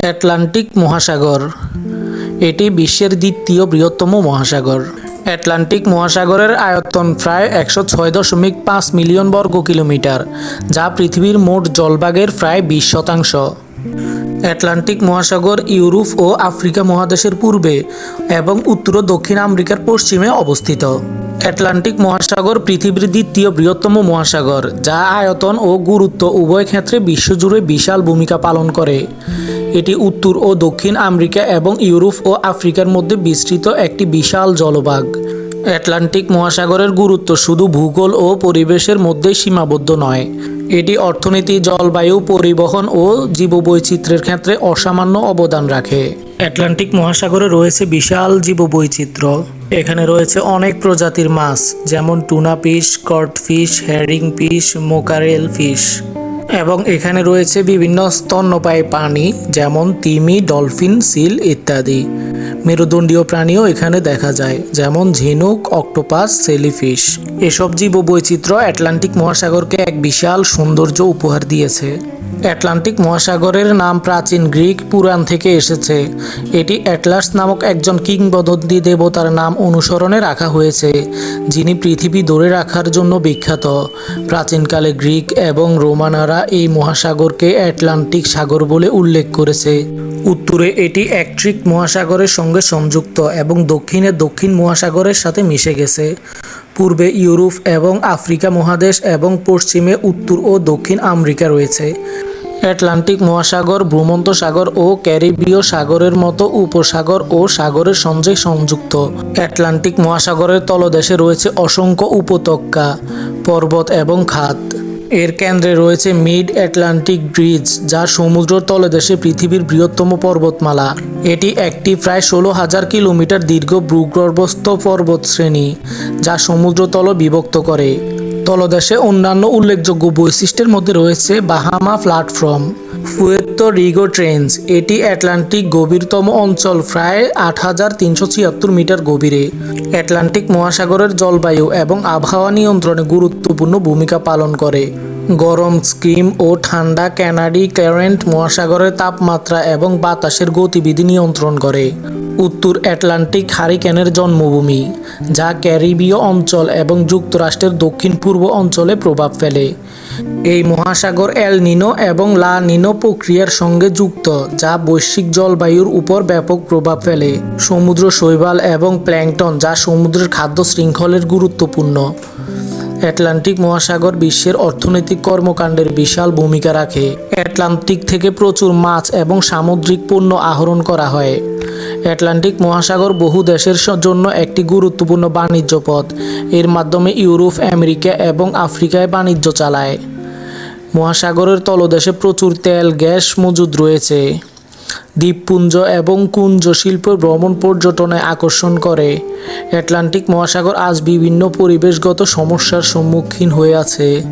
Atlantic মহাসাগর। এটি বিশ্বের দ্বিতীয় বৃহত্তম মহাসাগর। অ্যাটলান্টিক মহাসাগরের আয়তন প্রায় একশো ছয় দশমিক পাঁচ মিলিয়ন বর্গ কিলোমিটার, যা পৃথিবীর মোট জলভাগের প্রায় বিশ শতাংশ। অ্যাটলান্টিক মহাসাগর ইউরোপ ও আফ্রিকা মহাদেশের পূর্বে এবং উত্তর ও দক্ষিণ আমেরিকার পশ্চিমে অবস্থিত। অ্যাটলান্টিক মহাসাগর পৃথিবীর দ্বিতীয় বৃহত্তম মহাসাগর, যা আয়তন ও গুরুত্ব উভয় ক্ষেত্রে বিশ্বজুড়ে বিশাল ভূমিকা পালন করে। এটি উত্তর ও দক্ষিণ আমেরিকা এবং ইউরোপ ও আফ্রিকার মধ্যে বিস্তৃত একটি বিশাল জলভাগ। অ্যাটলান্টিক মহাসাগরের গুরুত্ব শুধু ভূগোল ও পরিবেশের মধ্যেই সীমাবদ্ধ নয়, এটি অর্থনীতি, জলবায়ু, পরিবহন ও জীববৈচিত্র্যের ক্ষেত্রে অসামান্য অবদান রাখে। অ্যাটলান্টিক মহাসাগরে রয়েছে বিশাল জীববৈচিত্র্য। এখানে রয়েছে অনেক প্রজাতির মাছ, যেমন tuna fish cod fish, herring fish, mackerel fish. এবং এখানে রয়েছে বিভিন্ন স্তন্যপায়ী প্রাণী, যেমন তিমি, ডলফিন, সিল ইত্যাদি। মেরুদণ্ডীয় প্রাণীও এখানে দেখা যায়, যেমন ঝিনুক, অক্টোপাস, সেলিফিশ। এসব জীব বৈচিত্র্য আটলান্টিক মহাসাগরকে এক বিশাল সৌন্দর্য উপহার দিয়েছে। অ্যাটলান্টিক মহাসাগরের নাম প্রাচীন গ্রিক পুরাণ থেকে এসেছে। এটি অ্যাটলাস নামক একজন কিংবদন্তি দেবতার নাম অনুসরণে রাখা হয়েছে, যিনি পৃথিবী ধরে রাখার জন্য বিখ্যাত। প্রাচীনকালে গ্রিক এবং রোমানারা এই মহাসাগরকে অ্যাটলান্টিক সাগর বলে উল্লেখ করেছে। উত্তরে এটি অ্যাক্ট্রিক মহাসাগরের সঙ্গে সংযুক্ত এবং দক্ষিণে দক্ষিণ মহাসাগরের সাথে মিশে গেছে। পূর্বে ইউরোপ এবং আফ্রিকা মহাদেশ এবং পশ্চিমে উত্তর ও দক্ষিণ আমেরিকা রয়েছে। অ্যাটলান্টিক মহাসাগর, ভূমন্ত সাগর ও ক্যারিবীয় সাগরের মতো উপসাগর ও সাগরের সঙ্গে সংযুক্ত। অ্যাটলান্টিক মহাসাগরের তলদেশে রয়েছে অসংখ্য উপত্যকা, পর্বত এবং খাত। এর কেন্দ্রে রয়েছে মিড অ্যাটলান্টিক ব্রিজ, যা সমুদ্র তলদেশে পৃথিবীর বৃহত্তম পর্বতমালা। এটি একটি প্রায় ষোলো হাজার কিলোমিটার দীর্ঘ ভূগর্ভস্থ পর্বত শ্রেণি যা সমুদ্রতল বিভক্ত করে। তলদেশে অন্যান্য উল্লেখযোগ্য বৈশিষ্ট্যের মধ্যে রয়েছে Bahama platform Puerto Rico trench. এটি অ্যাটলান্টিক গভীরতম অঞ্চল, প্রায় আট হাজার তিনশো ছিয়াত্তর মিটার গভীরে। অ্যাটলান্টিক মহাসাগরের জলবায়ু এবং আবহাওয়া নিয়ন্ত্রণে গুরুত্বপূর্ণ ভূমিকা পালন করে। গরম স্কিম ও ঠান্ডা ক্যানাডি কারেন্ট মহাসাগরের তাপমাত্রা এবং বাতাসের গতিবিধি নিয়ন্ত্রণ করে। উত্তর অ্যাটলান্টিক হারিকেনের জন্মভূমি, যা ক্যারিবীয় অঞ্চল এবং যুক্তরাষ্ট্রের দক্ষিণ পূর্ব অঞ্চলে প্রভাব ফেলে। এই মহাসাগর এল নিনো এবং লা নিনো প্রক্রিয়ার সঙ্গে যুক্ত, যা বৈশ্বিক জলবায়ুর উপর ব্যাপক প্রভাব ফেলে। সমুদ্র শৈবাল এবং প্ল্যাংটন, যা সমুদ্রের খাদ্য শৃঙ্খলের গুরুত্বপূর্ণ। অ্যাটলান্টিক মহাসাগর বিশ্বের অর্থনৈতিক কর্মকাণ্ডের বিশাল ভূমিকা রাখে। অ্যাটলান্টিক থেকে প্রচুর মাছ এবং সামুদ্রিক পণ্য আহরণ করা হয়। অ্যাটলান্টিক মহাসাগর বহু দেশের জন্য একটি গুরুত্বপূর্ণ বাণিজ্য পথ। এর মাধ্যমে ইউরোপ, আমেরিকা এবং আফ্রিকায় বাণিজ্য চালায়। মহাসাগরের তলদেশে প্রচুর তেল, গ্যাস মজুদ রয়েছে। দ্বীপপুঞ্জ এবং কুঞ্জ শিল্প ভ্রমণ পর্যটনে আকর্ষণ করে। অ্যাটলান্টিক মহাসাগর আজ বিভিন্ন পরিবেশগত সমস্যার সম্মুখীন হয়ে আছে।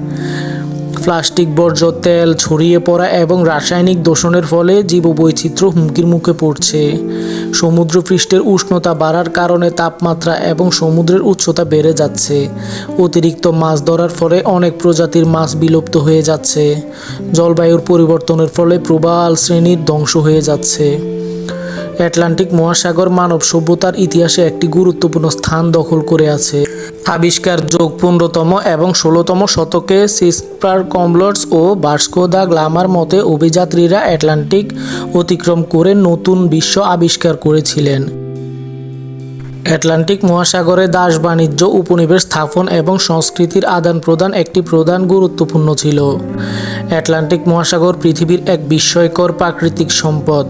প্লাস্টিক বর্জ্য, তেল ছড়িয়ে পড়া এবং রাসায়নিক দূষণের ফলে জীববৈচিত্র্য হুমকির মুখে পড়ছে। সমুদ্রপৃষ্ঠের উষ্ণতা বাড়ার কারণে তাপমাত্রা এবং সমুদ্রের উচ্চতা বেড়ে যাচ্ছে। অতিরিক্ত মাছ ধরার ফলে অনেক প্রজাতির মাছ বিলুপ্ত হয়ে যাচ্ছে। জলবায়ুর পরিবর্তনের ফলে প্রবাল শ্রেণির ধ্বংস হয়ে যাচ্ছে। অ্যাটলান্টিক মহাসাগর মানব সভ্যতার ইতিহাসে একটি গুরুত্বপূর্ণ স্থান দখল করে আছে। আবিষ্কার যোগ পনেরোতম এবং ষোলোতম শতকে সিসপার কমলটস ও বাস্কো দা গ্লামার মতে অভিযাত্রীরা অ্যাটলান্টিক অতিক্রম করে নতুন বিশ্ব আবিষ্কার করেছিলেন। আটলান্টিক মহাসাগরে দাস বাণিজ্য, উপনিবেশ স্থাপন এবং সংস্কৃতির আদান প্রদান একটি প্রধান গুরুত্বপূর্ণ ছিল। অ্যাটলান্টিক মহাসাগর পৃথিবীর এক বিস্ময়কর প্রাকৃতিক সম্পদ।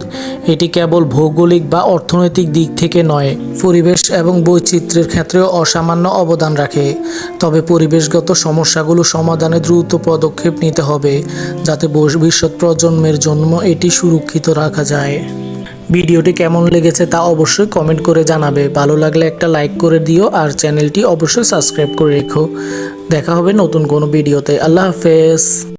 এটি কেবল ভৌগোলিক বা অর্থনৈতিক দিক থেকে নয়, পরিবেশ এবং বৈচিত্র্যের ক্ষেত্রেও অসামান্য অবদান রাখে। তবে পরিবেশগত সমস্যাগুলো সমাধানে দ্রুত পদক্ষেপ নিতে হবে, যাতে ভবিষ্যৎ প্রজন্মের জন্য এটি সুরক্ষিত রাখা যায়। ভিডিওটি কেমন লেগেছে তা অবশ্যই কমেন্ট করে জানাবে। ভালো লাগলে একটা লাইক করে দিও আর চ্যানেলটি অবশ্যই সাবস্ক্রাইব করে রেখো। দেখা হবে নতুন কোনো ভিডিওতে। আল্লাহ হাফেজ।